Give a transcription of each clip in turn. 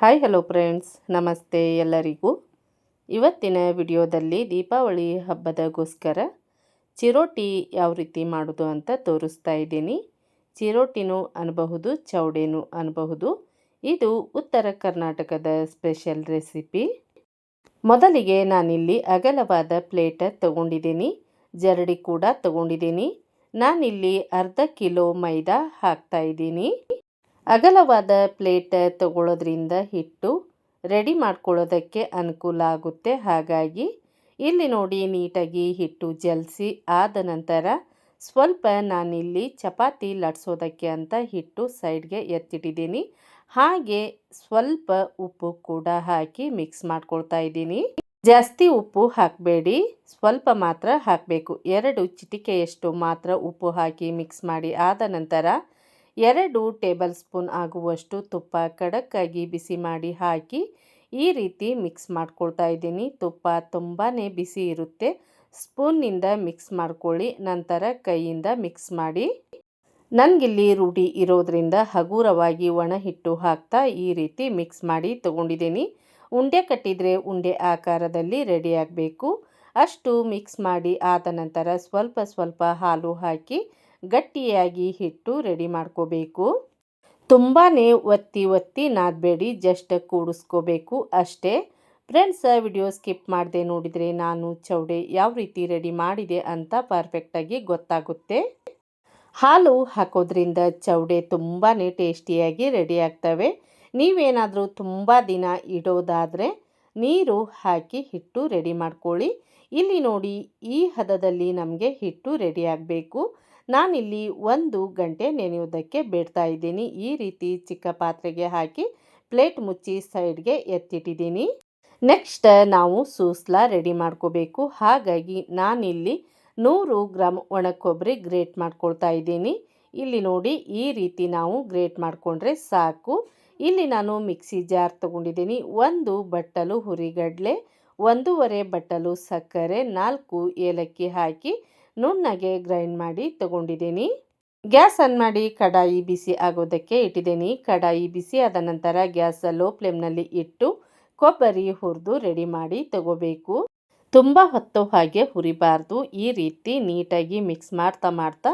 Hi hello friends ನಮಸ್ತೆ ಎಲ್ಲರಿಗೂ. ಇವತ್ತಿನ ವಿಡಿಯೋದಲ್ಲಿ ದೀಪಾವಳಿ ಹಬ್ಬದಗೋಸ್ಕರ ಚಿರೋಟಿ ಯಾವ ರೀತಿ ಮಾಡೋದು ಅಂತ ತೋರಿಸ್ತಾ ಇದ್ದೀನಿ. ಚಿರೋಟಿನೂ ಅನ್ನಬಹುದು ಚೌಡೇನೂ ಅನ್ನಬಹುದು ಇದು ಉತ್ತರ ಕರ್ನಾಟಕದ ಸ್ಪೆಷಲ್ ರೆಸಿಪಿ ಮೊದಲಿಗೆ ನಾನಿಲ್ಲಿ ಅಗಲವಾದ ಪ್ಲೇಟ ತಗೊಂಡಿದ್ದೀನಿ. ಜರಡಿ ಕೂಡ ತಗೊಂಡಿದ್ದೀನಿ. ನಾನಿಲ್ಲಿ ಅರ್ಧ ಕಿಲೋ ಮೈದಾ ಹಾಕ್ತಾ ಇದ್ದೀನಿ. ಅಗಲವಾದ ಪ್ಲೇಟ್ ತಗೊಳ್ಳೋದ್ರಿಂದ ಹಿಟ್ಟು ರೆಡಿ ಮಾಡ್ಕೊಳ್ಳೋದಕ್ಕೆ ಅನುಕೂಲ ಆಗುತ್ತೆ. ಹಾಗಾಗಿ ಇಲ್ಲಿ ನೋಡಿ ನೀಟಾಗಿ ಹಿಟ್ಟು ಜಲಿಸಿ ಆದ ನಂತರ ಸ್ವಲ್ಪ ನಾನಿಲ್ಲಿ ಚಪಾತಿ ಲಟ್ಸೋದಕ್ಕೆ ಅಂತ ಹಿಟ್ಟು ಸೈಡ್ಗೆ ಎತ್ತಿಟ್ಟಿದ್ದೀನಿ. ಹಾಗೆ ಸ್ವಲ್ಪ ಉಪ್ಪು ಕೂಡ ಹಾಕಿ ಮಿಕ್ಸ್ ಮಾಡ್ಕೊಳ್ತಾ ಇದ್ದೀನಿ. ಜಾಸ್ತಿ ಉಪ್ಪು ಹಾಕಬೇಡಿ, ಸ್ವಲ್ಪ ಮಾತ್ರ ಹಾಕಬೇಕು. ಎರಡು ಚಿಟಿಕೆಯಷ್ಟು ಮಾತ್ರ ಉಪ್ಪು ಹಾಕಿ ಮಿಕ್ಸ್ ಮಾಡಿ ಆದ ನಂತರ ಎರಡು ಟೇಬಲ್ ಸ್ಪೂನ್ ಆಗುವಷ್ಟು ತುಪ್ಪ ಕಡಕ್ಕಾಗಿ ಬಿಸಿ ಮಾಡಿ ಹಾಕಿ ಈ ರೀತಿ ಮಿಕ್ಸ್ ಮಾಡ್ಕೊಳ್ತಾ ಇದ್ದೀನಿ. ತುಪ್ಪ ತುಂಬಾ ಬಿಸಿ ಇರುತ್ತೆ. ಸ್ಪೂನ್ನಿಂದ ಮಿಕ್ಸ್ ಮಾಡ್ಕೊಳ್ಳಿ, ನಂತರ ಕೈಯಿಂದ ಮಿಕ್ಸ್ ಮಾಡಿ. ನನಗಿಲ್ಲಿ ರೂಢಿ ಇರೋದರಿಂದ ಹಗುರವಾಗಿ ಒಣ ಹಿಟ್ಟು ಹಾಕ್ತಾ ಈ ರೀತಿ ಮಿಕ್ಸ್ ಮಾಡಿ ತಗೊಂಡಿದ್ದೀನಿ. ಉಂಡೆ ಕಟ್ಟಿದರೆ ಉಂಡೆ ಆಕಾರದಲ್ಲಿ ರೆಡಿ ಆಗಬೇಕು. ಅಷ್ಟು ಮಿಕ್ಸ್ ಮಾಡಿ ಆದ ನಂತರ ಸ್ವಲ್ಪ ಸ್ವಲ್ಪ ಹಾಲು ಹಾಕಿ ಗಟ್ಟಿಯಾಗಿ ಹಿಟ್ಟು ರೆಡಿ ಮಾಡ್ಕೋಬೇಕು. ತುಂಬಾ ಒತ್ತಿ ಒತ್ತಿ ನಾದಬೇಡಿ, ಜಸ್ಟ್ ಕೂಡಿಸ್ಕೋಬೇಕು ಅಷ್ಟೇ. ಫ್ರೆಂಡ್ಸ್ ವಿಡಿಯೋ ಸ್ಕಿಪ್ ಮಾಡದೆ ನೋಡಿದರೆ ನಾನು ಚೌಡೆ ಯಾವ ರೀತಿ ರೆಡಿ ಮಾಡಿದೆ ಅಂತ ಪರ್ಫೆಕ್ಟಾಗಿ ಗೊತ್ತಾಗುತ್ತೆ. ಹಾಲು ಹಾಕೋದ್ರಿಂದ ಚೌಡೆ ತುಂಬಾ ಟೇಸ್ಟಿಯಾಗಿ ರೆಡಿ ಆಗ್ತವೆ. ನೀವೇನಾದರೂ ತುಂಬ ದಿನ ಇಡೋದಾದರೆ ನೀರು ಹಾಕಿ ಹಿಟ್ಟು ರೆಡಿ ಮಾಡ್ಕೊಳ್ಳಿ. ಇಲ್ಲಿ ನೋಡಿ ಈ ಹದದಲ್ಲಿ ನಮಗೆ ಹಿಟ್ಟು ರೆಡಿ ಆಗಬೇಕು. ನಾನಿಲ್ಲಿ ಒಂದು ಗಂಟೆ ನೆನೆಯೋದಕ್ಕೆ ಬಿಡ್ತಾ ಇದ್ದೀನಿ. ಈ ರೀತಿ ಚಿಕ್ಕ ಪಾತ್ರೆಗೆ ಹಾಕಿ ಪ್ಲೇಟ್ ಮುಚ್ಚಿ ಸೈಡ್ಗೆ ಎತ್ತಿಟ್ಟಿದ್ದೀನಿ. ನೆಕ್ಸ್ಟ್ ನಾವು ಸೂಸ್ಲಾ ರೆಡಿ ಮಾಡ್ಕೋಬೇಕು. ಹಾಗಾಗಿ ನಾನಿಲ್ಲಿ ನೂರು ಗ್ರಾಮ್ ಒಣ ಕೊಬ್ಬರಿ ಗ್ರೇಟ್ ಮಾಡ್ಕೊಳ್ತಾ ಇದ್ದೀನಿ. ಇಲ್ಲಿ ನೋಡಿ ಈ ರೀತಿ ನಾವು ಗ್ರೇಟ್ ಮಾಡಿಕೊಂಡ್ರೆ ಸಾಕು. ಇಲ್ಲಿ ನಾನು ಮಿಕ್ಸಿ ಜಾರ್ ತಗೊಂಡಿದ್ದೀನಿ. ಒಂದು ಬಟ್ಟಲು ಹುರಿಗಡಲೆ, ಒಂದೂವರೆ ಬಟ್ಟಲು ಸಕ್ಕರೆ, ನಾಲ್ಕು ಏಲಕ್ಕಿ ಹಾಕಿ ನುಣ್ಣಗೆ ಗ್ರೈಂಡ್ ಮಾಡಿ ತಗೊಂಡಿದ್ದೀನಿ. ಗ್ಯಾಸ್ ಆನ್ ಮಾಡಿ ಕಡಾಯಿ ಬಿಸಿ ಆಗೋದಕ್ಕೆ ಇಟ್ಟಿದ್ದೀನಿ. ಕಡಾಯಿ ಬಿಸಿ ಆದ ನಂತರ ಗ್ಯಾಸ್ ಲೋ ಫ್ಲೇಮ್ನಲ್ಲಿ ಇಟ್ಟು ಕೊಬ್ಬರಿ ಹುರಿದು ರೆಡಿ ಮಾಡಿ ತಗೋಬೇಕು. ತುಂಬ ಹೊತ್ತು ಹಾಗೆ ಹುರಿಬಾರ್ದು. ಈ ರೀತಿ ನೀಟಾಗಿ ಮಿಕ್ಸ್ ಮಾಡ್ತಾ ಮಾಡ್ತಾ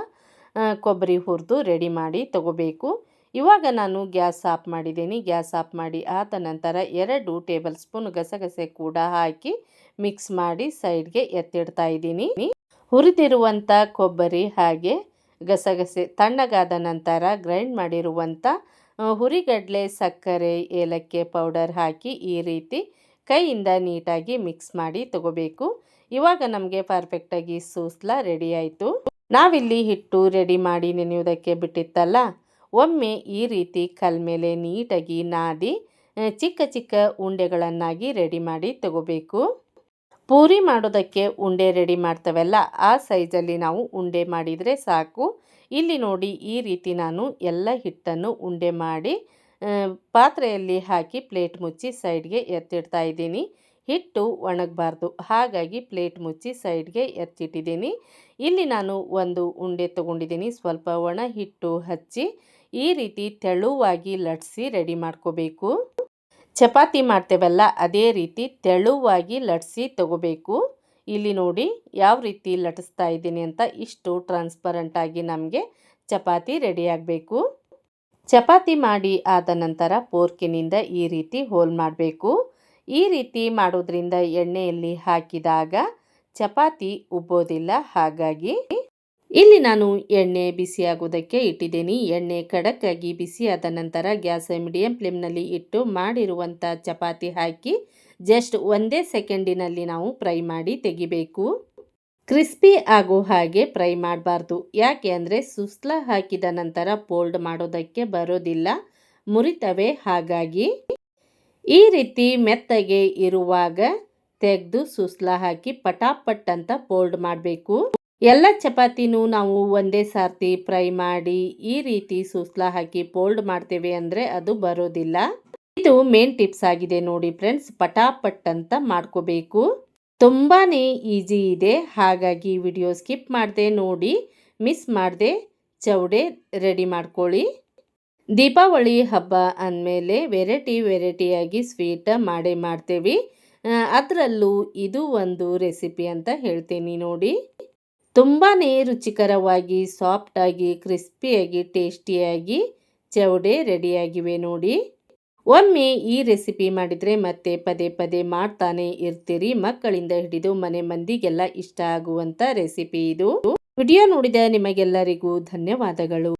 ಕೊಬ್ಬರಿ ಹುರಿದು ರೆಡಿ ಮಾಡಿ ತಗೋಬೇಕು. ಇವಾಗ ನಾನು ಗ್ಯಾಸ್ ಆಫ್ ಮಾಡಿದ್ದೀನಿ. ಗ್ಯಾಸ್ ಆಫ್ ಮಾಡಿ ಆದ ನಂತರ ಎರಡು ಟೇಬಲ್ ಸ್ಪೂನ್ ಗಸಗಸೆ ಕೂಡ ಹಾಕಿ ಮಿಕ್ಸ್ ಮಾಡಿ ಸೈಡ್ಗೆ ಎತ್ತಿಡ್ತಾ ಇದ್ದೀನಿ. ಹುರಿದಿರುವಂಥ ಕೊಬ್ಬರಿ ಹಾಗೆ ಗಸಗಸೆ ತಣ್ಣಗಾದ ನಂತರ ಗ್ರೈಂಡ್ ಮಾಡಿರುವಂಥ ಹುರಿಗಡಲೆ, ಸಕ್ಕರೆ, ಏಲಕ್ಕಿ ಪೌಡರ್ ಹಾಕಿ ಈ ರೀತಿ ಕೈಯಿಂದ ನೀಟಾಗಿ ಮಿಕ್ಸ್ ಮಾಡಿ ತಗೋಬೇಕು. ಇವಾಗ ನಮಗೆ ಪರ್ಫೆಕ್ಟಾಗಿ ಸೂಸ್ಲ ರೆಡಿ ಆಯಿತು. ನಾವಿಲ್ಲಿ ಹಿಟ್ಟು ರೆಡಿ ಮಾಡಿ ನೆನೆಯುವುದಕ್ಕೆ ಬಿಟ್ಟಿತ್ತಲ್ಲ, ಒಮ್ಮೆ ಈ ರೀತಿ ಕಲ್ ಮೇಲೆ ನೀಟಾಗಿ ನಾದಿ ಚಿಕ್ಕ ಚಿಕ್ಕ ಉಂಡೆಗಳನ್ನಾಗಿ ರೆಡಿ ಮಾಡಿ ತಗೋಬೇಕು. ಪೂರಿ ಮಾಡೋದಕ್ಕೆ ಉಂಡೆ ರೆಡಿ ಮಾಡ್ತೇವಲ್ಲ, ಆ ಸೈಜಲ್ಲಿ ನಾವು ಉಂಡೆ ಮಾಡಿದರೆ ಸಾಕು. ಇಲ್ಲಿ ನೋಡಿ, ಈ ರೀತಿ ನಾನು ಎಲ್ಲ ಹಿಟ್ಟನ್ನು ಉಂಡೆ ಮಾಡಿ ಪಾತ್ರೆಯಲ್ಲಿ ಹಾಕಿ ಪ್ಲೇಟ್ ಮುಚ್ಚಿ ಸೈಡ್ಗೆ ಎತ್ತಿಡ್ತಾ ಇದ್ದೀನಿ. ಹಿಟ್ಟು ಒಣಗಬಾರ್ದು, ಹಾಗಾಗಿ ಪ್ಲೇಟ್ ಮುಚ್ಚಿ ಸೈಡ್ಗೆ ಎತ್ತಿಟ್ಟಿದ್ದೀನಿ. ಇಲ್ಲಿ ನಾನು ಒಂದು ಉಂಡೆ ತೊಗೊಂಡಿದ್ದೀನಿ, ಸ್ವಲ್ಪ ಒಣ ಹಿಟ್ಟು ಹಚ್ಚಿ, ಈ ರೀತಿ ತೆಳುವಾಗಿ ಲಟ್ಸಿ ರೆಡಿ ಮಾಡ್ಕೋಬೇಕು. ಚಪಾತಿ ಮಾಡ್ತೇವಲ್ಲ, ಅದೇ ರೀತಿ ತೆಳುವಾಗಿ ಲಟ್ಸಿ ತಗೋಬೇಕು. ಇಲ್ಲಿ ನೋಡಿ ಯಾವ ರೀತಿ ಲಟಿಸ್ತಾ ಇದ್ದೀನಿ ಅಂತ ಇಷ್ಟು ಟ್ರಾನ್ಸ್ಪರೆಂಟಾಗಿ ನಮಗೆ ಚಪಾತಿ ರೆಡಿ ಆಗಬೇಕು. ಚಪಾತಿ ಮಾಡಿ ಆದ ನಂತರ ಪೋರ್ಕಿನಿಂದ ಈ ರೀತಿ ಹೋಲ್ ಮಾಡಬೇಕು. ಈ ರೀತಿ ಮಾಡೋದ್ರಿಂದ ಎಣ್ಣೆಯಲ್ಲಿ ಹಾಕಿದಾಗ ಚಪಾತಿ ಉಬ್ಬೋದಿಲ್ಲ. ಹಾಗಾಗಿ ಇಲ್ಲಿ ನಾನು ಎಣ್ಣೆ ಬಿಸಿ ಆಗೋದಕ್ಕೆ ಇಟ್ಟಿದ್ದೀನಿ. ಎಣ್ಣೆ ಕಡಕ್ಕಾಗಿ ಬಿಸಿಯಾದ ನಂತರ ಗ್ಯಾಸ್ ಮೀಡಿಯಂ ಫ್ಲೇಮ್ನಲ್ಲಿ ಇಟ್ಟು ಮಾಡಿರುವಂಥ ಚಪಾತಿ ಹಾಕಿ ಜಸ್ಟ್ ಒಂದೇ ಸೆಕೆಂಡಿನಲ್ಲಿ ನಾವು ಫ್ರೈ ಮಾಡಿ ತೆಗಿಬೇಕು. ಕ್ರಿಸ್ಪಿ ಆಗೋ ಹಾಗೆ ಫ್ರೈ ಮಾಡಬಾರ್ದು. ಯಾಕೆ ಅಂದರೆ ಸುಸ್ಲ ಹಾಕಿದ ನಂತರ ಫೋಲ್ಡ್ ಮಾಡೋದಕ್ಕೆ ಬರೋದಿಲ್ಲ. ಮುರಿತವೆ ಹಾಗಾಗಿ ಈ ರೀತಿ ಮೆತ್ತಗೆ ಇರುವಾಗ ತೆಗೆದು ಸುಸ್ಲ ಹಾಕಿ ಪಟಾಪಟ್ ಅಂತ ಫೋಲ್ಡ್ ಮಾಡಬೇಕು. ಎಲ್ಲ ಚಪಾತಿನೂ ನಾವು ಒಂದೇ ಸಾರ್ತಿ ಫ್ರೈ ಮಾಡಿ ಈ ರೀತಿ ಸುಸ್ಲ ಹಾಕಿ ಫೋಲ್ಡ್ ಮಾಡ್ತೇವೆ ಅಂದರೆ ಅದು ಬರೋದಿಲ್ಲ. ಇದು ಮೇನ್ ಟಿಪ್ಸ್ ಆಗಿದೆ ನೋಡಿ ಫ್ರೆಂಡ್ಸ್, ಪಟಾಪಟ್ ಅಂತ ಮಾಡ್ಕೋಬೇಕು. ತುಂಬಾ ಈಸಿ ಇದೆ, ಹಾಗಾಗಿ ವಿಡಿಯೋ ಸ್ಕಿಪ್ ಮಾಡದೆ ನೋಡಿ, ಮಿಸ್ ಮಾಡದೆ ಚೌಡೆ ರೆಡಿ ಮಾಡ್ಕೊಳ್ಳಿ. ದೀಪಾವಳಿ ಹಬ್ಬ ಅಂದಮೇಲೆ ವೆರೈಟಿ ವೆರೈಟಿಯಾಗಿ ಸ್ವೀಟ್ ಮಾಡೇ ಮಾಡ್ತೇವೆ. ಅದರಲ್ಲೂ ಇದು ಒಂದು ರೆಸಿಪಿ ಅಂತ ಹೇಳ್ತೀನಿ ನೋಡಿ. ತುಂಬಾ ರುಚಿಕರವಾಗಿ, ಸಾಫ್ಟಾಗಿ, ಕ್ರಿಸ್ಪಿಯಾಗಿ, ಟೇಸ್ಟಿಯಾಗಿ ಚೌಡೆ ರೆಡಿಯಾಗಿವೆ ನೋಡಿ. ಒಮ್ಮೆ ಈ ರೆಸಿಪಿ ಮಾಡಿದರೆ ಮತ್ತೆ ಪದೇ ಪದೇ ಮಾಡ್ತಾನೆ ಇರ್ತೀರಿ. ಮಕ್ಕಳಿಂದ ಹಿಡಿದು ಮನೆ ಮಂದಿಗೆಲ್ಲ ಇಷ್ಟ ಆಗುವಂಥ ರೆಸಿಪಿ ಇದು. ವಿಡಿಯೋ ನೋಡಿದ ನಿಮಗೆಲ್ಲರಿಗೂ ಧನ್ಯವಾದಗಳು.